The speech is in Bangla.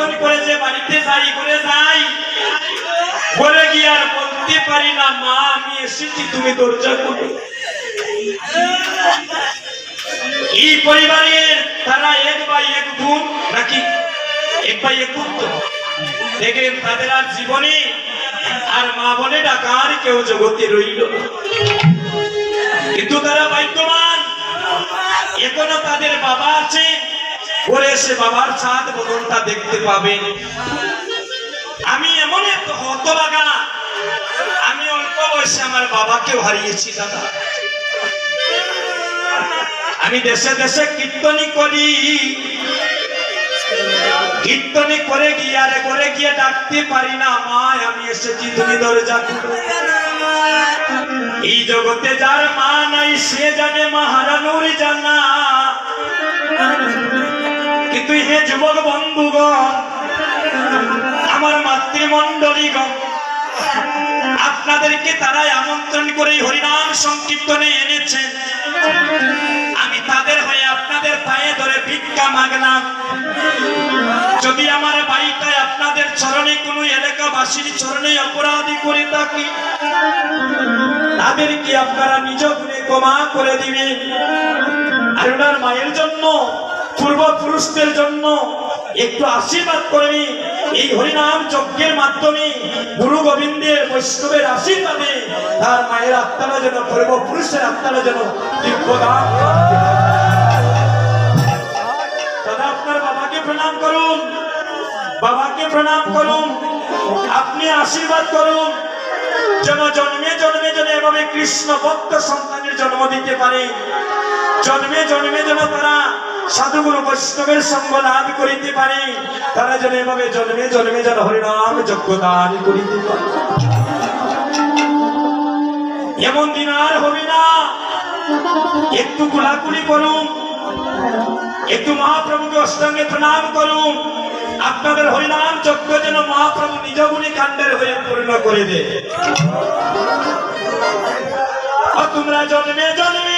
আমন্ত্রণ করে যে বাড়িতে যাই করে যাই। বলে গিয়ে আর বলতে পারি না, মা, আমি এসেছি, তুমি দরজা খুলো। এই পরিবারের তারা এক ভাই এক বোন, নাকি এক ভাই এক তো দেখেন, তাদের আর জীবনে আর মা বলে ডাকার কেউ জগতে রইল না। পরে সে বাবার ছাদ দেখতে আমি এমন হতবাগা আমি অল্প বয়সে আমার বাবাকেও হারিয়েছি, দাদা। আমি দেশে দেশে করি। কীর্তনি করে গিয়ে করে গিয়ে ডাকতে পারি না মা আমি এসেছি, তুমি দরজা। এই জগতে যার মা নাই, সে জানে মা হারানোর জানা। কিন্তু হে যুবক বন্ধুগণ আমার মাতৃমণ্ডলীগণ আপনাদেরকে তারাই আমন্ত্রণ করে হরিনাম সংকীর্তনে এনেছেন আমি তাদের হয়ে আপনাদের পায়ে ধরে ভিক্ষা মাগলাম। যদি আমার বাড়িটায় আপনাদের চরণে কোনো এলাকাবাসীর চরণে অপরাধী করে থাকি, তাদেরকে আপনারা নিজ গুণে ক্ষমা করে দিবেন। আর ওনার মায়ের জন্য পূর্বপুরুষদের জন্য একটু আশীর্বাদ করবি এই হরিনাম যজ্ঞের মাধ্যমে গুরু গোবিন্দের বৈষ্ণবের আশীর্বাদে তার মায়ের আত্মারা যেন, পূর্বপুরুষের আত্মারা যেন দাদা, আপনার বাবাকে প্রণাম করুন। বাবাকে প্রণাম করুন। আপনি আশীর্বাদ করুন। যেন জন্মে জন্মে যেন এভাবে কৃষ্ণ ভক্ত সন্তানের জন্ম দিতে পারে। জন্মে জন্মে যেন তারা সাধুগুরু বৈষ্ণবের সঙ্গ লাভ করিতে পারে। তারা যেন এভাবে জন্মে জন্মে যেন হরিনাম যজ্ঞ দান করিতে পারে। এমন দিন আর হবে না। একটু কুলাকুলি করুন। একটু মহাপ্রভুকে অষ্টাঙ্গে প্রণাম করুন। আপনাদের হরিনাম যজ্ঞ যেন মহাপ্রভু নিজগুলি কাণ্ডের হয়ে পূর্ণ করে দে তোমরা জন্মে জন্মে